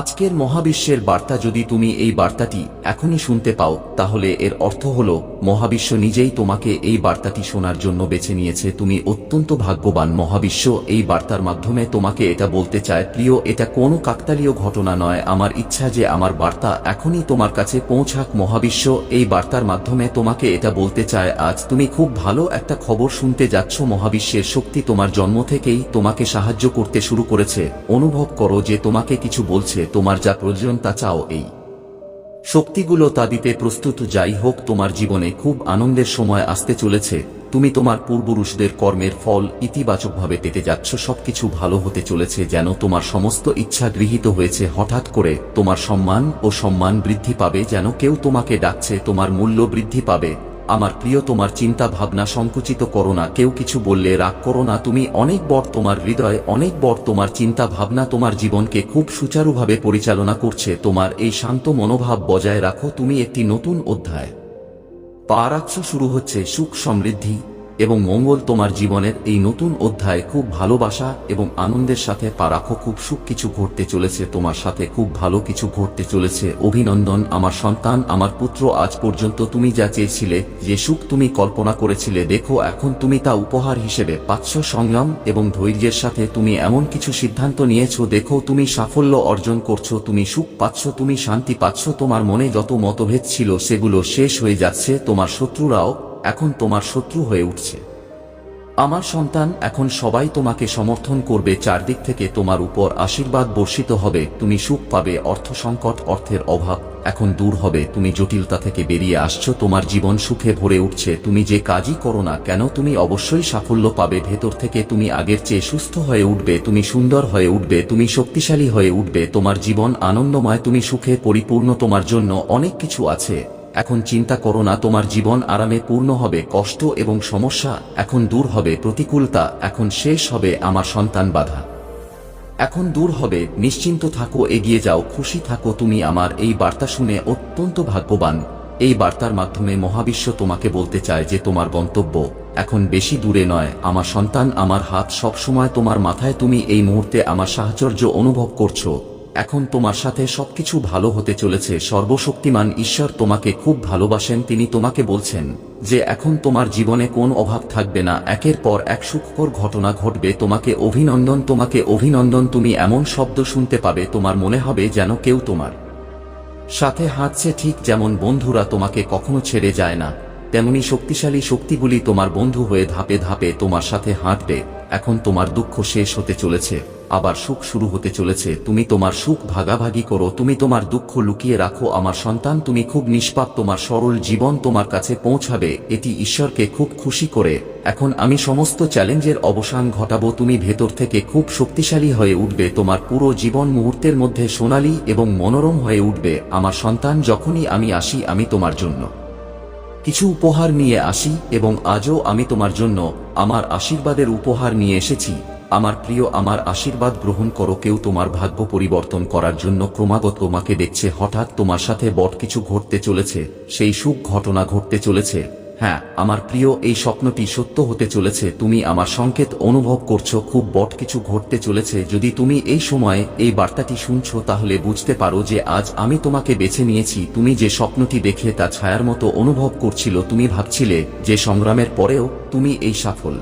আজকের মহাবিশ্বের বার্তা যদি তুমি এই বার্তাটি এখনই শুনতে পাও, তাহলে এর অর্থ হল, মহাবিশ্ব নিজেই তোমাকে এই বার্তাটি শোনার জন্য বেছে নিয়েছে। তুমি অত্যন্ত ভাগ্যবান মহাবিশ্ব, এই বার্তার মাধ্যমে তোমাকে এটা বলতে চায়, প্রিয়, এটা কোনো কাকতালীয় ঘটনা নয়। আমার ইচ্ছা যে আমার বার্তা এখনই তোমার কাছে পৌঁছাক। মহাবিশ্ব, এই বার্তার মাধ্যমে তোমাকে এটা বলতে চায়, আজ তুমি খুব ভালো একটা খবর শুনতে যাচ্ছ। মহাবিশ্বের শক্তি তোমার জন্ম থেকেই তোমাকে সাহায্য করতে শুরু করেছে। অনুভব করো যে তোমাকে কিছু বলছে। তোমার যা প্রয়োজন তা চাও এই। শক্তিগুলো তা দিতে প্রস্তুত যাই হোক, তোমার জীবনে খুব আনন্দের সময় আসতে চলেছে, তুমি তোমার পূর্বপুরুষদের কর্মের ফল ইতিবাচকভাবে পেতে যাচ্ছ, সবকিছু ভালো হতে চলেছে যেন তোমার সমস্ত ইচ্ছা গৃহীত হয়েছে, হঠাৎ করে তোমার সম্মান ও সম্মান বৃদ্ধি পাবে যেন কেউ তোমাকে ডাকছে, তোমার মূল্য বৃদ্ধি পাবে। আমার প্রিয়, তোমার চিন্তা ভাবনা সংকুচিত করো না। কেউ কিছু বললে রাগ করো না। তুমি অনেক বড় তোমার হৃদয়, অনেক বড় তোমার চিন্তা ভাবনা তোমার জীবনকে খুব সুচারুভাবে পরিচালনা করছে। তোমার এই শান্ত মনোভাব বজায় রাখো। তুমি একটি নতুন অধ্যায়। পা শুরু হচ্ছে সুখ সমৃদ্ধি। এবং মঙ্গল তোমার জীবনের এই নতুন অধ্যায় খুব ভালোবাসা এবং আনন্দের সাথে পা রাখো, খুব সুখ কিছু ঘটতে চলেছে তোমার সাথে, খুব ভালো কিছু ঘটতে চলেছে। অভিনন্দন, আমার সন্তান, আমার পুত্র, আজ পর্যন্ত তুমি যা চেয়েছিলে, যে সুখ তুমি কল্পনা করেছিলে, দেখো এখন তুমি তা উপহার হিসেবে পাচ্ছ। সংগ্রাম এবং ধৈর্যের সাথে তুমি এমন কিছু সিদ্ধান্ত নিয়েছো, দেখো তুমি সাফল্য অর্জন করছ, তুমি সুখ পাচ্ছ, তুমি শান্তি পাচ্ছ, তোমার মনে যত মতভেদ ছিল সেগুলো শেষ হয়ে যাচ্ছে, তোমার শত্রুরাও এখন তোমার শত্রু হয়ে উঠছে। আমার সন্তান এখন সবাই তোমাকে সমর্থন করবে, চারদিক থেকে তোমার উপর আশীর্বাদ বর্ষিত হবে, তুমি সুখ পাবে, অর্থ সংকট, অর্থের অভাব এখন দূর হবে, তুমি জটিলতা থেকে বেরিয়ে আসছো, তোমার জীবন সুখে ভরে উঠছে, তুমি যে কাজই করো না কেন, তুমি অবশ্যই সাফল্য পাবে, ভেতর থেকে তুমি আগের চেয়ে সুস্থ হয়ে উঠবে, তুমি সুন্দর হয়ে উঠবে, তুমি শক্তিশালী হয়ে উঠবে, তোমার জীবন আনন্দময়, তুমি সুখে পরিপূর্ণ, তোমার জন্য অনেক কিছু আছে। এখন চিন্তা করো না, তোমার জীবন আরামে পূর্ণ হবে, কষ্ট এবং সমস্যা এখন দূর হবে, প্রতিকূলতা এখন শেষ হবে, আমার সন্তান বাধা। এখন দূর হবে, নিশ্চিন্ত থাকো, এগিয়ে যাও, খুশি থাকো তুমি, আমার এই বার্তা শুনে অত্যন্ত ভাগ্যবান। এই বার্তার মাধ্যমে মহাবিশ্ব তোমাকে বলতে চায় যে তোমার গন্তব্য এখন বেশি দূরে নয়, আমার সন্তান, আমার হাত সবসময় তোমার মাথায়, তুমি এই মুহূর্তে আমার সাহচর্য অনুভব করছ। এখন তোমার সাথে সবকিছু ভালো হতে চলেছে। সর্বশক্তিমান ঈশ্বর তোমাকে খুব ভালোবাসেন। তিনি তোমাকে বলছেন যে এখন তোমার জীবনে কোন অভাব থাকবে না। একের পর এক সুখকর ঘটনা ঘটবে। তোমাকে অভিনন্দন তোমাকে অভিনন্দন। তুমি এমন শব্দ শুনতে পাবে। তোমার মনে হবে যেন কেউ তোমার সাথে হাঁটছে ঠিক যেমন বন্ধুরা তোমাকে কখনো ছেড়ে যায় না। তেমনি শক্তিশালী শক্তিগুলি তোমার বন্ধু হয়ে ধাপে ধাপে তোমার সাথে হাঁটবে। এখন তোমার দুঃখ শেষ হতে চলেছে। আবার সুখ শুরু হতে চলেছে। তুমি তোমার সুখ ভাগাভাগি করো, তুমি তোমার দুঃখ লুকিয়ে রাখো, আমার সন্তান তুমি খুব নিষ্পাপ, তোমার সরল জীবন তোমার কাছে পৌঁছাবে, এটি ঈশ্বরকে খুব খুশি করে। এখন আমি সমস্ত চ্যালেঞ্জের অবসান ঘটাবো, তুমি ভেতর থেকে খুব শক্তিশালী হয়ে উঠবে, তোমার পুরো জীবন মুহূর্তের মধ্যে সোনালী এবং মনোরম হয়ে উঠবে, আমার সন্তান যখনই আমি আসি, আমি তোমার জন্য। কিছু উপহার নিয়ে আসি এবং আজও আমি তোমার জন্য, আমার আশীর্বাদের উপহার নিয়ে এসেছি। আমার প্রিয়, আমার আশীর্বাদ গ্রহণ করো, কেউ তোমার ভাগ্য পরিবর্তন করার জন্য ক্রমাগত তোমাকে দেখছে, হঠাৎ তোমার সাথে বট কিছু ঘটতে চলেছে, সেই সুখ ঘটনা ঘটতে চলেছে। হ্যাঁ আমার প্রিয়, এই স্বপ্নটি সত্য হতে চলেছে, তুমি আমার সংকেত অনুভব করছ, খুব বট কিছু ঘটতে চলেছে, যদি তুমি এই সময়ে এই বার্তাটি শুনছো, তাহলে বুঝতে পারো যে আজ আমি তোমাকে বেছে নিয়েছি, তুমি যে স্বপ্নটি দেখে তা ছায়ার মতো অনুভব করছিল, তুমি ভাবছিলে যে সংগ্রামের পরেও তুমি এই সাফল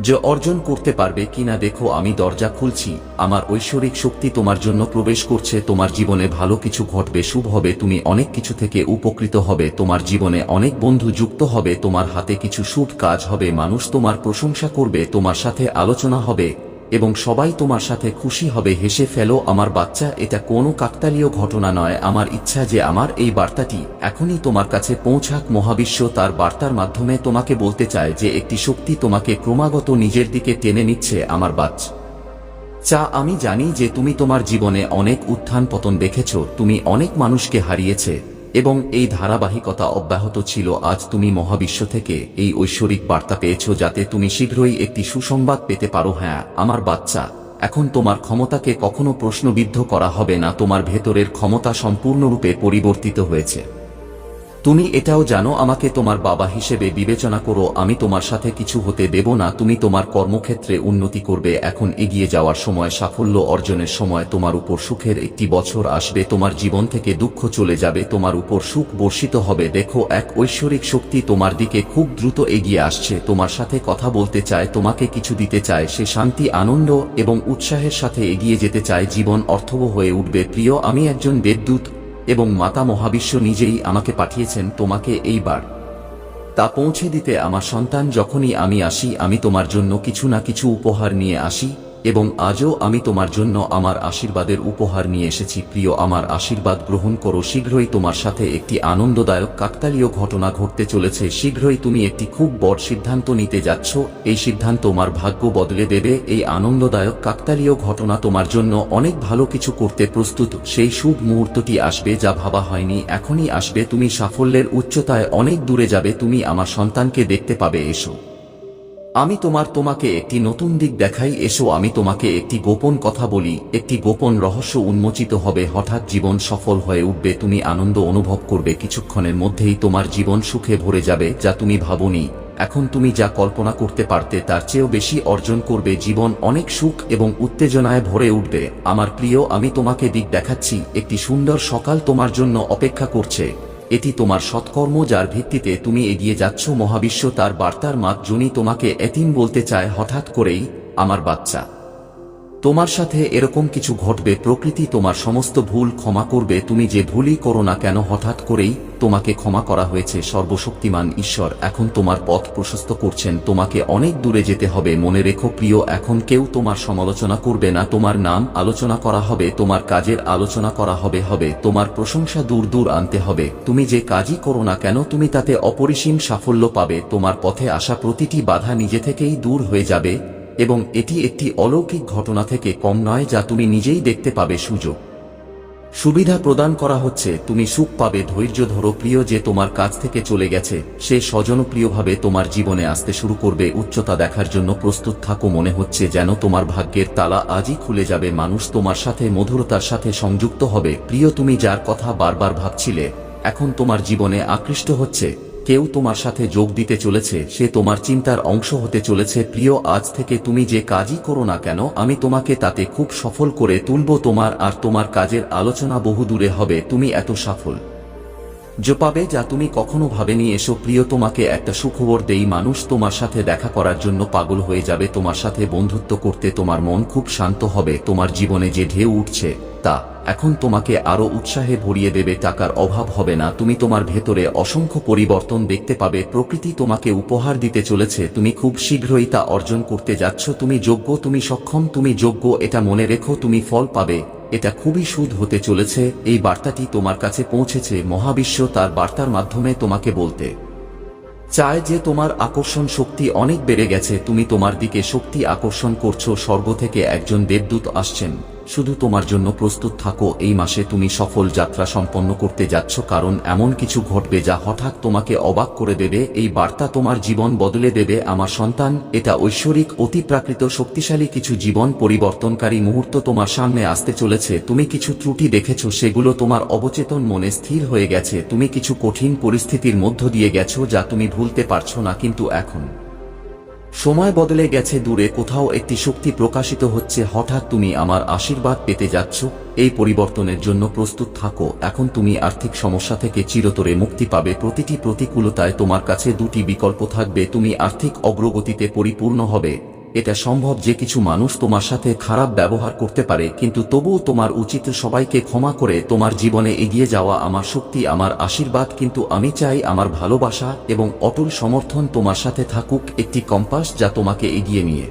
যে অর্জন করতে পারবে কিনা দেখো, আমি দরজা খুলছি। আমার ঐশ্বরিক শক্তি তোমার জন্য প্রবেশ করছে, তোমার জীবনে ভালো কিছু ঘটবে, শুভ হবে, তুমি অনেক কিছু থেকে উপকৃত হবে, তোমার জীবনে অনেক বন্ধু যুক্ত হবে, তোমার হাতে কিছু শুভ কাজ হবে, মানুষ তোমার প্রশংসা করবে, তোমার সাথে আলোচনা হবে। এবং সবাই তোমার সাথে খুশি হবে, হেসে ফেলো, আমার বাচ্চা, এটা কোনো কাকতালীয় ঘটনা নয়। আমার ইচ্ছা যে আমার এই বার্তাটি এখনই তোমার কাছে পৌঁছাক। মহাবিশ্ব তার বার্তার মাধ্যমে তোমাকে বলতে চায় যে একটি শক্তি তোমাকে ক্রমাগত নিজের দিকে টেনে নিচ্ছে, আমার বাচ্চা, চা, আমি জানি যে তুমি তোমার জীবনে অনেক উত্থান পতন দেখেছ। তুমি অনেক মানুষকে হারিয়েছে। এবং এই ধারাবাহিকতা অব্যাহত ছিল। আজ তুমি মহাবিশ্ব থেকে এই ঐশ্বরিক বার্তা পেয়েছ যাতে তুমি শীঘ্রই একটি সুসংবাদ পেতে পারো। হ্যাঁ আমার বাচ্চা, এখন তোমার ক্ষমতাকে কখনো প্রশ্নবিদ্ধ করা হবে না। তোমার ভেতরের ক্ষমতা সম্পূর্ণরূপে পরিবর্তিত হয়েছে। তুমি এটাও জানো, আমাকে তোমার বাবা হিসেবে বিবেচনা করো, আমি তোমার সাথে কিছু হতে দেব না, তুমি তোমার কর্মক্ষেত্রে উন্নতি করবে, এখন এগিয়ে যাওয়ার সময় সাফল্য অর্জনের সময় তোমার উপর সুখের একটি বছর আসবে, তোমার জীবন থেকে দুঃখ চলে যাবে, তোমার উপর সুখ বর্ষিত হবে, দেখো এক ঐশ্বরিক শক্তি তোমার দিকে খুব দ্রুত এগিয়ে আসছে, তোমার সাথে কথা বলতে চায়, তোমাকে কিছু দিতে চায়, সে শান্তি, আনন্দ এবং উৎসাহের সাথে এগিয়ে যেতে চায়, জীবন অর্থবহ হয়ে উঠবে, প্রিয়, আমি একজন দেবদূত এবং মাতা মহাবিশ্ব নিজেই আমাকে পাঠিয়েছেন তোমাকে এইবার। তা পৌঁছে দিতে আমার সন্তান, যখনই আমি আসি, আমি তোমার জন্য কিছু না কিছু উপহার নিয়ে আসি। এবং আজও আমি তোমার জন্য আমার আশীর্বাদের উপহার নিয়ে এসেছি। প্রিয়, আমার আশীর্বাদ গ্রহণ করো। শীঘ্রই তোমার সাথে একটি আনন্দদায়ক কাকতালীয় ঘটনা ঘটতে চলেছে। শীঘ্রই তুমি একটি খুব বড় সিদ্ধান্ত নিতে যাচ্ছ। এই সিদ্ধান্ত তোমার ভাগ্য বদলে দেবে। এই আনন্দদায়ক কাকতালীয় ঘটনা তোমার জন্য অনেক ভালো কিছু করতে প্রস্তুত। সেই শুভ মুহূর্তটি আসবে যা ভাবা হয়নি। এখনই আসবে। তুমি সাফল্যের উচ্চতায় অনেক দূরে যাবে। তুমি আমার সন্তানকে দেখতে পাবে। এসো। আমি তোমার তোমাকে একটি নতুন দিক দেখাই, এসো আমি তোমাকে একটি গোপন কথা বলি, একটি গোপন রহস্য উন্মোচিত হবে, হঠাৎ জীবন সফল হয়ে উঠবে, তুমি আনন্দ অনুভব করবে, কিছুক্ষণের মধ্যেই তোমার জীবন সুখে ভরে যাবে, যা তুমি ভাবনি, এখন তুমি যা কল্পনা করতে পারতে, তার চেয়েও বেশি অর্জন করবে, জীবন অনেক সুখ এবং উত্তেজনায় ভরে উঠবে, আমার প্রিয়, আমি তোমাকে দিক দেখাচ্ছি, একটি সুন্দর সকাল তোমার জন্য অপেক্ষা করছে। এটি তোমার সৎকর্ম যার ভিত্তিতে তুমি এগিয়ে যাচ্ছ। মহাবিশ্ব তার বার্তার মাধ্যমে তোমাকে এতিম বলতে চায়। হঠাৎ করেই আমার বাচ্চা। তোমার সাথে এরকম কিছু ঘটবে, প্রকৃতি তোমার সমস্ত ভুল ক্ষমা করবে, তুমি যে ভুলই করো না কেন, হঠাৎ করেই তোমাকে ক্ষমা করা হয়েছে, সর্বশক্তিমান ঈশ্বর, এখন তোমার পথ প্রশস্ত করছেন, তোমাকে অনেক দূরে যেতে হবে, মনে রেখো প্রিয়, এখন কেউ তোমার সমালোচনা করবে না, তোমার নাম আলোচনা করা হবে, তোমার কাজের আলোচনা করা হবে হবে, তোমার প্রশংসা দূর দূর আনতে হবে, তুমি যে কাজই করো না কেন, তুমি তাতে অপরিসীম সাফল্য পাবে, তোমার পথে আসা প্রতিটি বাধা নিজে থেকেই দূর হয়ে যাবে এবং এটি একটি অলৌকিক ঘটনা থেকে কম নয় যা তুমি নিজেই দেখতে পাবে সুযোগ সুবিধা প্রদান করা হচ্ছে, তুমি সুখ পাবে, ধৈর্য ধরো, প্রিয় যে তোমার কাছ থেকে চলে গেছে, সে স্বজনপ্রিয়ভাবে তোমার জীবনে আসতে শুরু করবে, উচ্চতা দেখার জন্য প্রস্তুত থাকো, মনে হচ্ছে যেন তোমার ভাগ্যের তালা আজই খুলে যাবে, মানুষ তোমার সাথে মধুরতার সাথে সংযুক্ত হবে, প্রিয় তুমি যার কথা বারবার ভাবছিলে, এখন তোমার জীবনে আকৃষ্ট হচ্ছে। কেউ তোমার সাথে যোগ দিতে চলেছে, সে তোমার চিন্তার অংশ হতে চলেছে, প্রিয়, আজ থেকে তুমি যে কাজই করো না কেন, আমি তোমাকে তাতে খুব সফল করে তুলব তোমার আর তোমার কাজের আলোচনা বহু দূরে হবে, তুমি এত সফল। যে পাবে যা তুমি কখনো ভাবেনি, এসো প্রিয়, তোমাকে একটা সুখবর দেই, মানুষ তোমার সাথে দেখা করার জন্য পাগল হয়ে যাবে, তোমার সাথে বন্ধুত্ব করতে তোমার মন খুব শান্ত হবে, তোমার জীবনে যে ঢেউ উঠছে, তা এখন তোমাকে আরও উৎসাহে ভরিয়ে দেবে, টাকার অভাব হবে না। তুমি তোমার ভেতরে অসংখ্য পরিবর্তন দেখতে পাবে। প্রকৃতি তোমাকে উপহার দিতে চলেছে। তুমি খুব শীঘ্রই তা অর্জন করতে যাচ্ছ। তুমি যোগ্য, তুমি সক্ষম, তুমি যোগ্য, এটা মনে রেখো, তুমি ফল পাবে। এটা খুবই সুদ হতে চলেছে। এই বার্তাটি তোমার কাছে পৌঁছেছে। মহাবিশ্ব তার বার্তার মাধ্যমে তোমাকে বলতে চায় যে তোমার আকর্ষণ শক্তি অনেক বেড়ে গেছে। তুমি তোমার দিকে শক্তি আকর্ষণ করছ। স্বর্গ থেকে একজন দেবদূত আসছেন। শুধু তোমার জন্য প্রস্তুত থাকো, এই মাসে তুমি সফল যাত্রা সম্পন্ন করতে যাচ্ছ, কারণ এমন কিছু ঘটবে যা হঠাৎ তোমাকে অবাক করে দেবে, এই বার্তা তোমার জীবন বদলে দেবে, আমার সন্তান, এটা ঐশ্বরিক অতিপ্রাকৃত শক্তিশালী কিছু জীবন পরিবর্তনকারী মুহূর্ত তোমার সামনে আসতে চলেছে, তুমি কিছু ত্রুটি দেখেছ, সেগুলো তোমার অবচেতন মনে স্থির হয়ে গেছে, তুমি কিছু কঠিন পরিস্থিতির মধ্য দিয়ে গেছো, যা তুমি ভুলতে পারছ না, কিন্তু এখন সময় বদলে গেছে দূরে কোথাও একটি শক্তি প্রকাশিত হচ্ছে, হঠাৎ তুমি আমার আশীর্বাদ পেতে যাচ্ছ, এই পরিবর্তনের জন্য প্রস্তুত থাকো, এখন তুমি আর্থিক সমস্যা থেকে চিরতরে মুক্তি পাবে, প্রতিটি প্রতিকূলতায় তোমার কাছে দুটি বিকল্প থাকবে, তুমি আর্থিক অগ্রগতিতে পরিপূর্ণ হবে। এটা সম্ভব যে কিছু মানুষ তোমার সাথে খারাপ ব্যবহার করতে পারে, কিন্তু তবুও তোমার উচিত সবাইকে ক্ষমা করে তোমার জীবনে এগিয়ে যাওয়া আমার শক্তি, আমার আশীর্বাদ, কিন্তু আমি চাই আমার ভালোবাসা এবং অটল সমর্থন তোমার সাথে থাকুক, একটি কম্পাস যা তোমাকে এগিয়ে নিয়ে।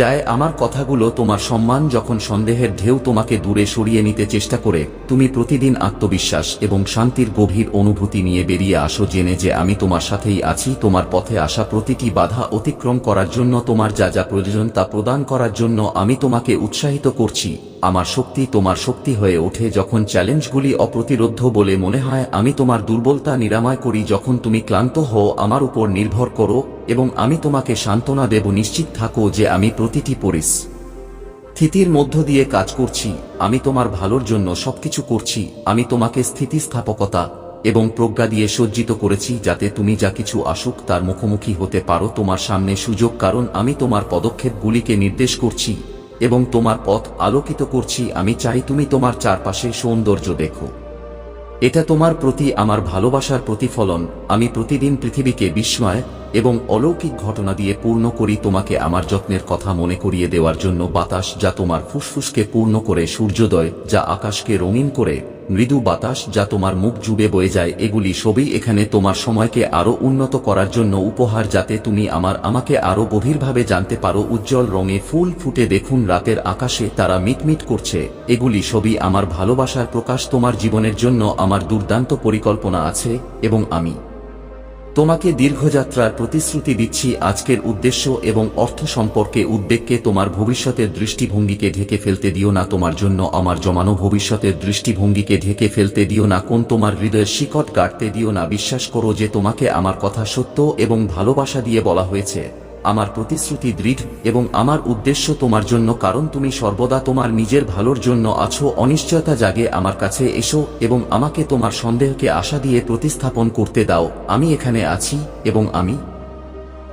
যায়, আমার কথাগুলো তোমার সম্মান যখন সন্দেহের ঢেউ তোমাকে দূরে সরিয়ে নিতে চেষ্টা করে, তুমি প্রতিদিন আত্মবিশ্বাস এবং শান্তির গভীর অনুভূতি নিয়ে বেরিয়ে আসো জেনে যে আমি তোমার সাথেই আছি, তোমার পথে আসা প্রতিটি বাধা অতিক্রম করার জন্য তোমার যা যা প্রয়োজন তা প্রদান করার জন্য আমি তোমাকে উৎসাহিত করছি। আমার শক্তি তোমার শক্তি হয়ে ওঠে যখন চ্যালেঞ্জগুলি অপ্রতিরোধ্য বলে মনে হয়, আমি তোমার দুর্বলতা নিরাময় করি যখন তুমি ক্লান্ত হও, আমার উপর নির্ভর করো এবং আমি তোমাকে সান্ত্বনা দেব, নিশ্চিত থাকো যে আমি প্রতিটি পরিস স্থিতির মধ্য দিয়ে কাজ করছি, আমি তোমার ভালোর জন্য সবকিছু করছি, আমি তোমাকে স্থিতিস্থাপকতা এবং প্রজ্ঞা দিয়ে সজ্জিত করেছি যাতে তুমি যা কিছু আসুক তার মুখোমুখি হতে পারো তোমার সামনে সুযোগ, কারণ আমি তোমার পদক্ষেপগুলিকে নির্দেশ করছি এবং তোমার পথ আলোকিত করছি, আমি চাই তুমি তোমার চারপাশে সৌন্দর্য দেখো। এটা তোমার প্রতি, আমার ভালোবাসার প্রতিফলন, আমি প্রতিদিন পৃথিবীকে বিস্ময় এবং অলৌকিক ঘটনা দিয়ে পূর্ণ করি তোমাকে আমার যত্নের কথা মনে করিয়ে দেওয়ার জন্য বাতাস যা তোমার ফুসফুসকে পূর্ণ করে সূর্যোদয়, যা আকাশকে রঙিন করে, মৃদু বাতাস যা তোমার মুখ জুড়ে বয়ে যায়, এগুলি সবই এখানে তোমার সময়কে আরও উন্নত করার জন্য উপহার যাতে তুমি আমার, আমাকে আরও গভীরভাবে জানতে পারো, উজ্জ্বল রঙে ফুল ফুটে দেখুন রাতের আকাশে তারা মিটমিট করছে, এগুলি সবই আমার ভালোবাসার প্রকাশ তোমার জীবনের জন্য আমার দুর্দান্ত পরিকল্পনা আছে এবং আমি। তোমাকে দীর্ঘযাত্রার প্রতিশ্রুতি দিচ্ছি আজকের উদ্দেশ্য এবং অর্থ সম্পর্কে উদ্বেগকে তোমার ভবিষ্যতের দৃষ্টিভঙ্গিকে ঢেকে ফেলতে দিও না তোমার জন্য আমার জমানো ভবিষ্যতের দৃষ্টিভঙ্গিকে ঢেকে ফেলতে দিও না, কোন তোমার হৃদয়ের শিকট কাটতে দিও না। বিশ্বাস করো যে তোমাকে আমার কথা সত্য এবং ভালোবাসা দিয়ে বলা হয়েছে। আমার প্রতিশ্রুতি দৃঢ় এবং আমার উদ্দেশ্য তোমার জন্য, কারণ তুমি সর্বদা তোমার নিজের ভালোর জন্য আছো। অনিশ্চয়তা জাগে আমার কাছে এসো এবং আমাকে তোমার সন্দেহকে আশা দিয়ে প্রতিস্থাপন করতে দাও। আমি এখানে আছি এবং আমি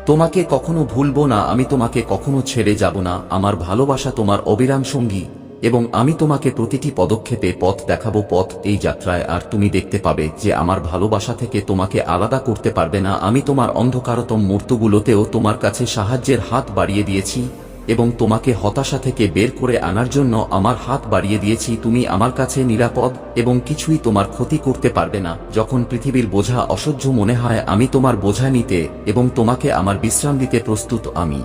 তোমাকে কখনো ভুলবো না, আমি তোমাকে কখনো ছেড়ে যাব না। আমার ভালোবাসা তোমার অবিরাম সঙ্গী। এবং আমি তোমাকে প্রতিটি পদক্ষেপে পথ দেখাবো, পথ এই যাত্রায়, আর তুমি দেখতে পাবে যে আমার ভালোবাসা থেকে তোমাকে আলাদা করতে পারবে না। আমি তোমার অন্ধকারতম মূর্তগুলোতেও তোমার কাছে সাহায্যের হাত বাড়িয়ে দিয়েছি এবং তোমাকে হতাশা থেকে বের করে আনার জন্য আমার হাত বাড়িয়ে দিয়েছি। তুমি আমার কাছে নিরাপদ এবং কিছুই তোমার ক্ষতি করতে পারবে না। যখন পৃথিবীর বোঝা অসহ্য মনে হয়, আমি তোমার বোঝা নিতে এবং তোমাকে আমার বিশ্রাম দিতে প্রস্তুত আমি।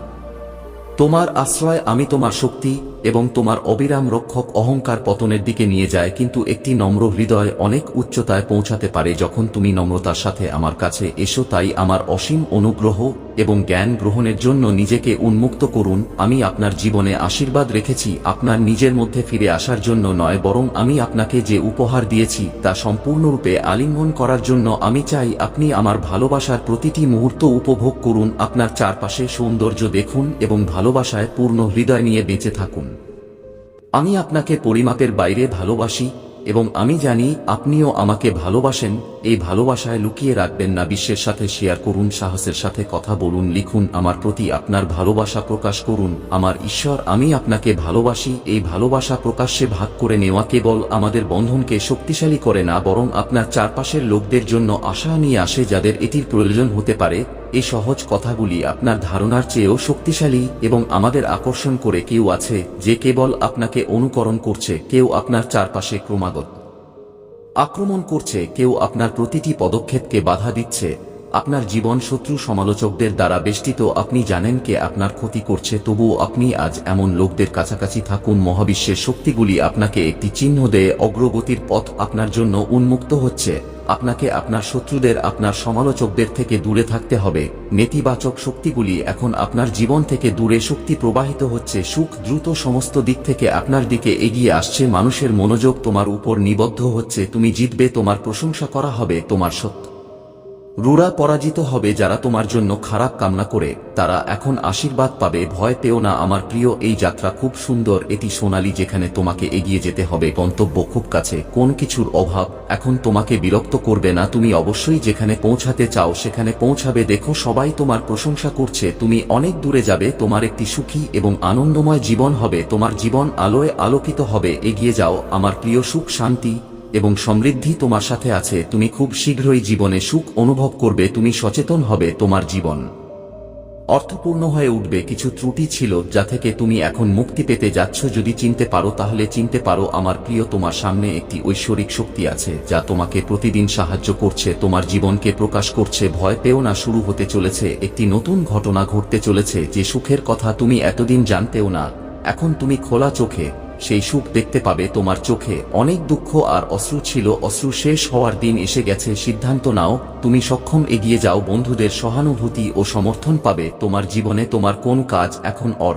তোমার আশ্রয়, আমি তোমার শক্তি এবং তোমার অবিরাম রক্ষক অহংকার পতনের দিকে নিয়ে যায়, কিন্তু একটি নম্র হৃদয় অনেক উচ্চতায় পৌঁছাতে পারে যখন তুমি নম্রতার সাথে আমার কাছে এসো, তাই আমার অসীম অনুগ্রহ এবং জ্ঞান গ্রহণের জন্য নিজেকে উন্মুক্ত করুন। আমি আপনার জীবনে আশীর্বাদ রেখেছি, আপনার নিজের মধ্যে ফিরে আসার জন্য নয়, বরং আমি আপনাকে যে উপহার দিয়েছি তা সম্পূর্ণরূপে আলিঙ্গন করার জন্য আমি চাই, আপনি আমার ভালোবাসার প্রতিটি মুহূর্ত উপভোগ করুন, আপনার চারপাশে সৌন্দর্য দেখুন এবং ভালোবাসায় পূর্ণ হৃদয় নিয়ে বেঁচে থাকুন। আমি আপনাকে পরিমাপের বাইরে ভালোবাসি, এবং আমি জানি আপনিও আমাকে ভালোবাসেন, এই ভালোবাসায় লুকিয়ে রাখবেন না বিশ্বের সাথে শেয়ার করুন, সাহসের সাথে কথা বলুন, লিখুন, আমার প্রতি আপনার ভালোবাসা প্রকাশ করুন, আমার ঈশ্বর, আমি আপনাকে ভালোবাসি, এই ভালোবাসা প্রকাশ্যে ভাগ করে নেওয়া কেবল আমাদের বন্ধনকে শক্তিশালী করে না, বরং আপনার চারপাশের লোকদের জন্য আশা নিয়ে আসে যাদের এটির প্রয়োজন হতে পারে এই সহজ কথাগুলি আপনার ধারণার চেয়েও শক্তিশালী এবং আমাদের আকর্ষণ করে কেউ আছে যে কেবল আপনাকে অনুকরণ করছে, কেউ আপনার চারপাশে ক্রমাগত আক্রমণ করছে, কেউ আপনার প্রতিটি পদক্ষেপকে বাধা দিচ্ছে। আপনার জীবন শত্রু সমালোচকদের দ্বারা বেষ্টিত। আপনি জানেন কে আপনার ক্ষতি করছে, তবুও আপনি আজ এমন লোকদের কাছাকাছি থাকুন। মহাবিশ্বের শক্তিগুলি আপনাকে একটি চিহ্ন দেয়, অগ্রগতির পথ আপনার জন্য উন্মুক্ত হচ্ছে। আপনাকে আপনার শত্রুদের, আপনার সমালোচকদের থেকে দূরে থাকতে হবে। নেতিবাচক শক্তিগুলি এখন আপনার জীবন থেকে দূরে শক্তি প্রবাহিত হচ্ছে। সুখ দ্রুত সমস্ত দিক থেকে আপনার দিকে এগিয়ে আসছে। মানুষের মনোযোগ তোমার উপর নিবদ্ধ হচ্ছে। তুমি জিতবে, তোমার প্রশংসা করা হবে, তোমার সত্য রুরা পরাজিত হবে যারা তোমার জন্য খারাপ কামনা করে। তারা এখন আশীর্বাদ পাবে, ভয় পেও না আমার প্রিয়, এই যাত্রা খুব সুন্দর, এটি সোনালি যেখানে তোমাকে এগিয়ে যেতে হবে, গন্তব্য খুব কাছে, কোন কিছুর অভাব এখন তোমাকে বিরক্ত করবে না, তুমি অবশ্যই যেখানে পৌঁছাতে চাও সেখানে পৌঁছাবে, দেখো সবাই তোমার প্রশংসা করছে, তুমি অনেক দূরে যাবে, তোমার একটি সুখী এবং আনন্দময় জীবন হবে, তোমার জীবন আলোয় আলোকিত হবে, এগিয়ে যাও, আমার প্রিয় সুখ শান্তি এবং সমৃদ্ধি তোমার সাথে আছে, তুমি খুব শীঘ্রই জীবনে সুখ অনুভব করবে, তুমি সচেতন হবে তোমার জীবন। অর্থপূর্ণ হয়ে উঠবে, কিছু ত্রুটি ছিল যা থেকে তুমি এখন মুক্তি পেতে যাচ্ছ, যদি চিনতে পারো তাহলে চিনতে পারো আমার প্রিয় তোমার সামনে একটি ঐশ্বরিক শক্তি আছে, যা তোমাকে প্রতিদিন সাহায্য করছে, তোমার জীবনকে প্রকাশ করছে, ভয় পেও না, শুরু হতে চলেছে, একটি নতুন ঘটনা ঘটতে চলেছে, যে সুখের কথা তুমি এতদিন জানতেও না, এখন তুমি খোলা চোখে সেই সুখ দেখতে পাবে তোমার চোখে। অনেক দুঃখ আর অশ্রু ছিল, অশ্রু শেষ হওয়ার দিন এসে গেছে, সিদ্ধান্ত নাও, তুমি সক্ষম এগিয়ে যাও, বন্ধুদের সহানুভূতি ও সমর্থন পাবে, তোমার জীবনে তোমার কোন কাজ এখন অর।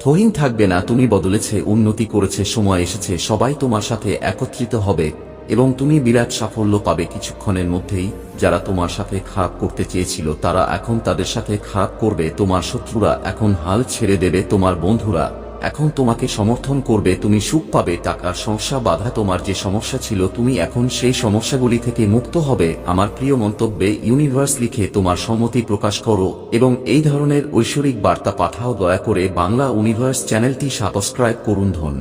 থহীন থাকবে না, তুমি বদলেছে, উন্নতি করেছে, সময় এসেছে, সবাই তোমার সাথে একত্রিত হবে এবং তুমি বিরাট সাফল্য পাবে কিছুক্ষণের মধ্যেই। যারা তোমার সাথে খারাপ করতে চেয়েছিল, তারা এখন তাদের সাথে খারাপ করবে, তোমার শত্রুরা এখন হাল ছেড়ে দেবে, তোমার বন্ধুরা এখন তোমাকে সমর্থন করবে, তুমি সুখ পাবে টাকার সমস্যা, বাধা, তোমার যে সমস্যা ছিল, তুমি এখন সেই সমস্যাগুলি থেকে মুক্ত হবে। আমার প্রিয় মন্তব্যে, ইউনিভার্স লিখে তোমার সম্মতি প্রকাশ করো এবং এই ধরনের ঐশ্বরিক বার্তা পাঠাও, দয়া করে বাংলা ইউনিভার্স চ্যানেলটি সাবস্ক্রাইব করুন ধন।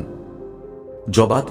জবাদ